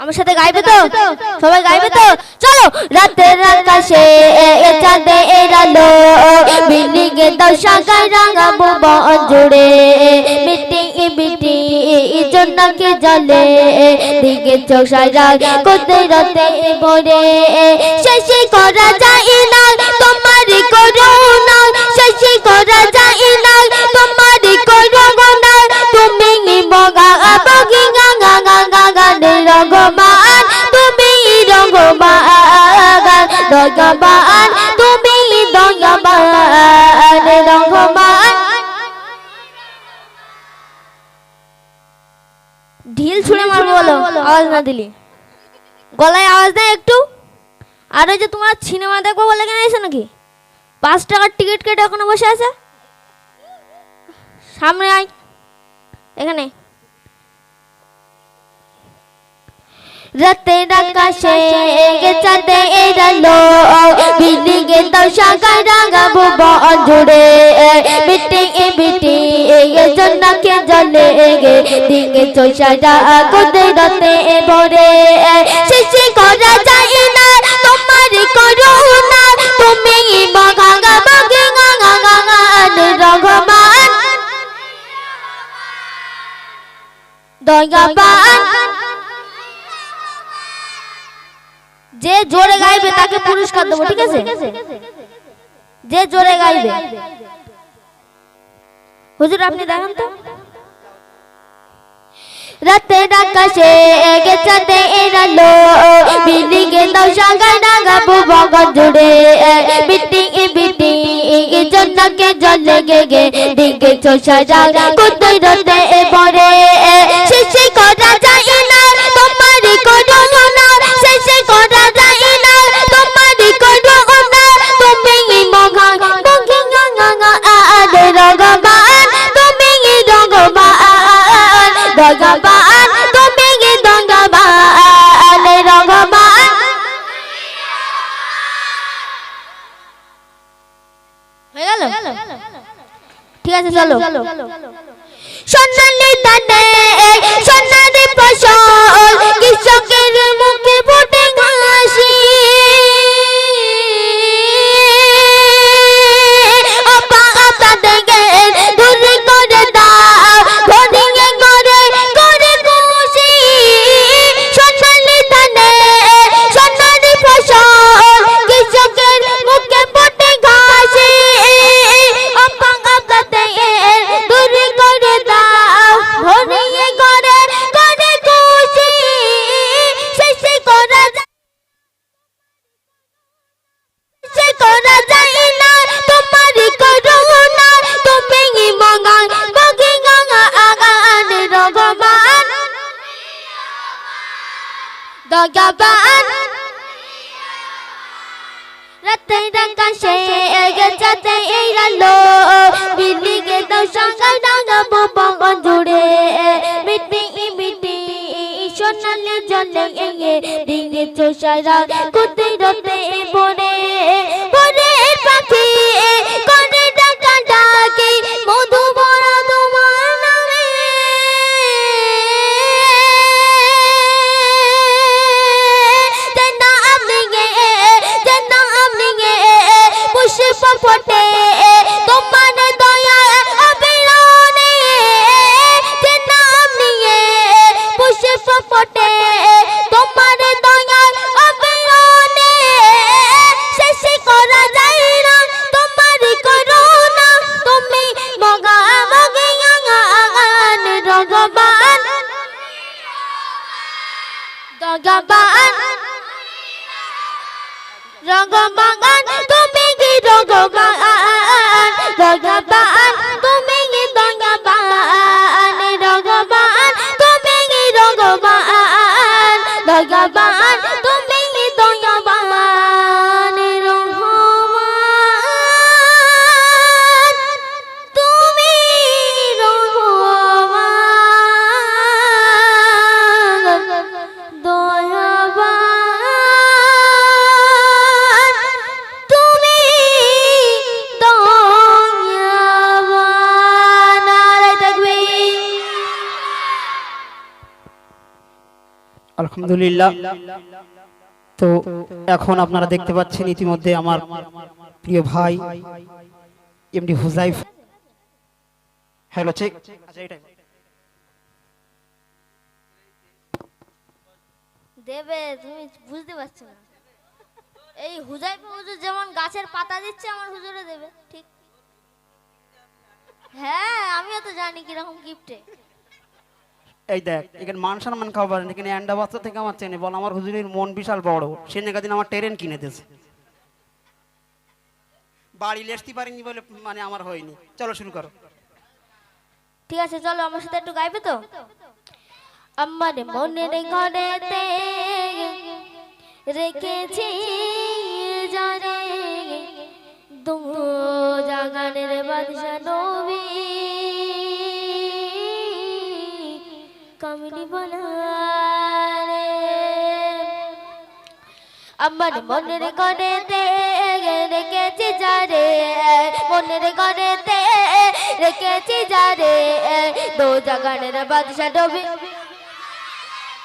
আমার সাথে গাইবে তো? সবাই গাইবে তো? চলো রাতের আকাশে এ চাঁদে এরালো বিল্ডিং এ দশা গাই রাঙাবো বন জুড়ে। মিটি মিটি জন্নাকে জলে। দিকে চোখ সারা কোতে রাতে ভরে। শেষে করা যায় না তোমার করুণা শেষে করা যায় না তোমার রঘমান তুমি রঘমান রঘমান ঢিল ছুঁড়ে মারবো বলো আওয়াজ না দিলি। গলায় আওয়াজ দেয় একটু। আর ওই যে তোমার সিনেমা দেখব বলে কেন এসে নাকি? পাঁচ টাকার টিকিট কেটে এখনও বসে আছে? সামনে আয়। এখানে। রাতের আকাশে চাঁদে এরালো বিল্ডিং এ দশা গাই রাগাবো বন জুড়ে বিটি বিটি জন্নাকে জলে গে দিকে চোষাটা কোদে রাতে ভরে। শেষে করা যায় না, তোমার করুণা। তুমি বাগা বাগে গা গা গা গা রঘমান দয়াবান তাকে পুরস্কার দেবো, ঠিক আছে? যে জোরে গাইবে। হুজুর, আপনি দেখান তো। রাতের আকাশে গেছাতে এরালো এ দশা গাই ডাগাবো বগন জুড়ে বিটি বিটি জন্নাকে জলে গে গে দিকে চোষা কোথায় রতে পরে শেষে রগবান দগাবান রাতে আকাশে গেছাতে এরালো বিল্ডিংয়ে তো সঙ্গে ডাঙাবো বগন জুড়ে মিটি মিটি সোনালি জলে ডিঙে চোষারা কুতে রতে পড়ে ফোটে। তোমার দয়া অবিরানে যেন আপনি গে পুষ্প ফোটে। তোমার দয়া অবিরানে শেষে করা যায় না। তোমার করুণা, তুমি মগা মগে গান রগবান। রগবান রগবান। আলহামদুলিল্লাহ। তো এখন আপনারা দেখতে পাচ্ছেন ইতিমধ্যে আমার প্রিয় ভাই, এমডি হুজাইফ। হ্যালো চেক আচ্ছা দেবে, তুমি বুঝতে এই যেমন গাছের পাতা দিচ্ছে, আমার হ্যাঁ আমিও তো জানি কীরকম গিফটে এই দেখ, এখানে মান সম্মান খাওয়া পারেন এখানে অ্যান্ডা বাচ্চা থেকে আমার চেনে, বল আমার হুজুরের মন বিশাল বড়। সে নেকা দিন আমার ট্রেন কিনে দিয়েছে। বাড়ি লেসতে পারিনি বলে মানে আমার হয়নি। চলো শুরু করো। ঠিক আছে, চলো আমার সাথে একটু গাইবে তো? আমার মনের ঘরেতে রেখেছি জানে দু জাগানের বাদশা নবী আমার মনের ঘরেতে রেখেছি যারে, মনের ঘরেতে রেখেছি যারে দো জাগানের বাদশা ডবি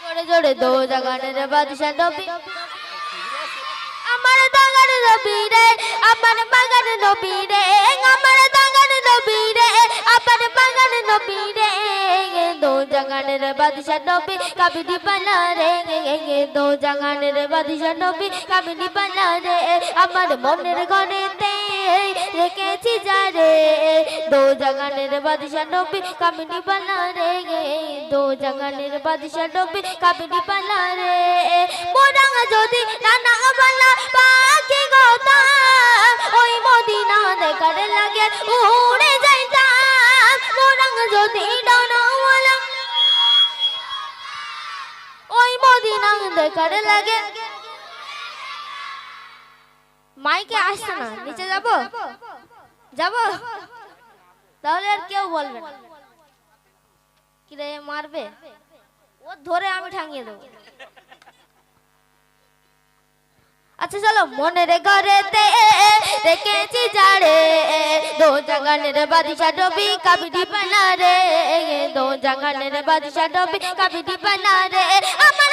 জোরে জোরে দো জাগানের বাদশা ডবি আমার দাগান নবী রে, আমার বাগান নবী রে, আমার দাগান নবী রে, আমার বাগান নবী রে। জাগানের বাদশা নবী কাবিনী বানা রে দো জাগানের বাদশা নবী কাবিনী বানা রে, আমার মনের ঘরেতে রেখেছি যারে দো জাগানের বাদশা নবী কামিনী বানা রে দো জাগানের বাদশা নবী কামিনী বানা রে। মোরাং যদি নানা বালা পাখি গোতা, ওই মদিনা দেখার লাগে উড়ে যাইতাম। মোরাং যদি ডানাওয়ালা মাইকে আসছে না, নিচে যাব? যাব? তাহলে আর কেউ বলবে কিরে, মারবে? ও ধরে আমি ঠাঙ্গিয়ে দেবো। আচ্ছা চলো, মনের ঘরেতে রেখেছি যারে দো জাগানের বাদিশা ডবি কাবিডি বানা রে দো জাগানের বাদিশা ডবি কাবিডি বানা রে আমার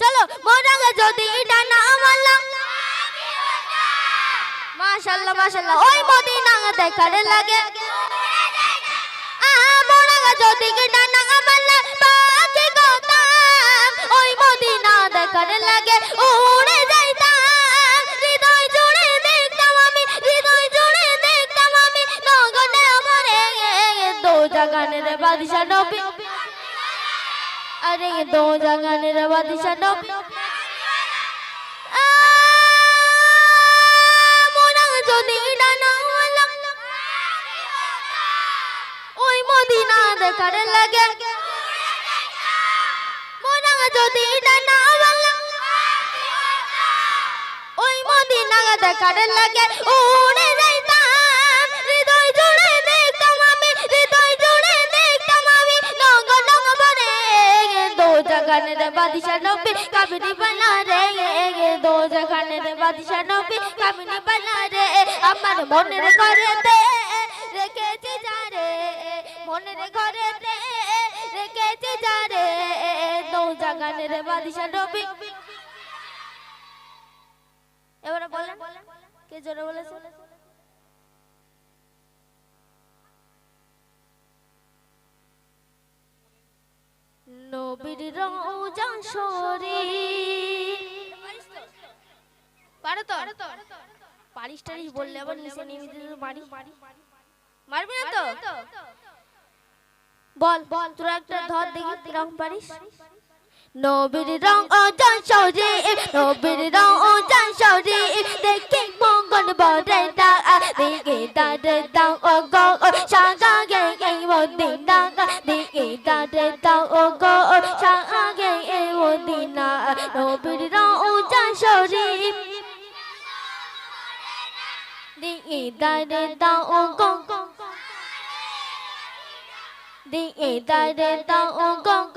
চলো মোরাঙ্গা যদি ডানা মাল্লা মাশাআল্লাহ মাশাআল্লাহ ওই মদিনা দেখার লাগে। আ মোরাঙ্গা যদি ডানা মাল্লা পাখি কথা। ওই মদিনা দেখার লাগে। উড়ে যাইতাম, হৃদয় জুড়ে দেখতাম আমি, হৃদয় জুড়ে দেখতাম আমি। নগনে জাগানের বাদশা নবী। দো জাগানের বাদশা নবী আ, মোরাং যদি ডানাওয়ালা ওই মদিনা দেখার লাগে মোরাং যদি ডানাওয়ালা ওই মদিনা দেখার লাগে উড়ে দো জাগানের বাদিশা নবী কাবিনী বানা রে দো জাগানের বাদিশা নবী কাবিনী বানা রে, আমার মনের ঘরেতে রেখেছি যারে মনের ঘরেতে রেখেছি যারে দো জাগানের বাদিশা নবী। এবারে বলেন, কে জোরে বলেছে? নবীর রওজা শরীফ। পারো তো? পারিস টারিস বললে আবার নিচে নেমে দিতে মারি মারবি না তো? বল বল তোরা একটা ধর দেখি কীরকম পারিস। নবীর রং সৌরি নবীর রং সৌরি দেখি মঙ্গল বরে দেখি দাও গো সাগা đi ý đại đế đạo ô công đi ý đại đế đạo ô công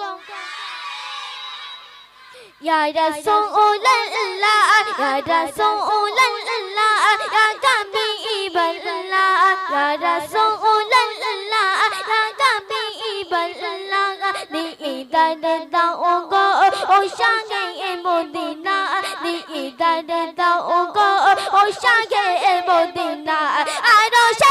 ya ra song ô lan la ya ra song ô lan la ya ca mi i ban la ya ra song ô lan la ya ca mi i ban la Ni idare da ogo, o shage e modina. Ni idare da ogo, o shage e modina. Aro sher begoma,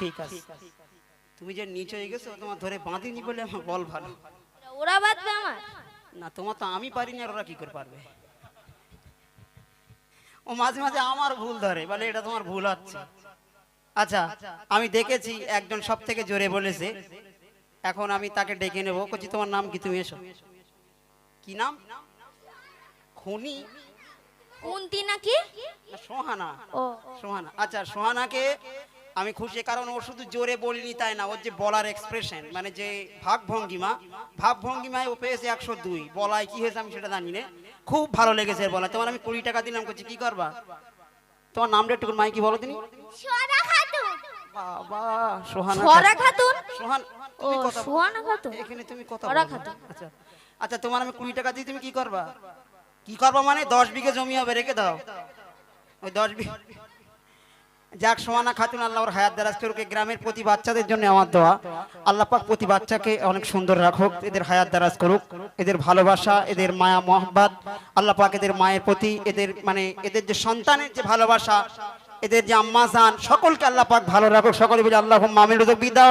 ঠিক আছে। তুমি যে নিচে হয়ে গেছো তোমার ধরে বাঁধিনি বলে আমার বল ভালো। ওরা বাদবে আমার? না তোমার তো আমি পারিনি আর ওরা কি করে পারবে? ও মাঝে মাঝে আমার ভুল ধরে বলে এটা তোমার ভুল হচ্ছে। আচ্ছা আমি দেখেছি একজন সব থেকে জোরে বলেছে এখন আমি তাকে ডেকে নেব। বলছি তোমার নাম কি? তুমি এসো। কি নাম? খুনি? কুন্তি নাকি? সোহানা। ও। সোহানা। আচ্ছা সোহানাকে আমি খুশি কারণ ও শুধু জোরে বলিনি তাই না? ওর যে বলার এক্সপ্রেশন মানে যে ভাব ভঙ্গিমা ভাব ভঙ্গিমায় ও পেয়েছে একশো দুই। বলায় কি হয়েছে আমি সেটা জানি না। খুব ভালো লেগেছে বলা তোমার আমি কুড়ি টাকা দিলাম করছি কি করবা? তোমার নামটা একটু মাইকি বলো তিনি। বাবা সোহানা খাতুন। সোহান। সোহানা খাতুন? এখানে তুমি কথা খাতুন। আচ্ছা আচ্ছা তোমার আমি কুড়ি টাকা দিই তুমি কি করবা? কি করবা মানে দশ বিঘে জমি হবে রেখে দাও। ওই দশ বিঘে যাক, সোহানা খাতুন আল্লাহ ওর হায়াত দারাজ করুক। গ্রামের প্রতি বাচ্চাদের জন্য আমার দোয়া। আল্লাহ পাক প্রতি বাচ্চাকে অনেক সুন্দর রাখুক, এদের হায়াত দারাজ করুক, এদের ভালোবাসা, এদের মায়া, মহব্বত, আল্লাহ পাক এদের মায়ের প্রতি এদের মানে এদের যে সন্তানের যে ভালোবাসা, এদের যে আম্মা জান, সকলকে আল্লাহ পাক ভালো রাখুক। সকলে বলে আল্লাহ মামিল বিদ্যা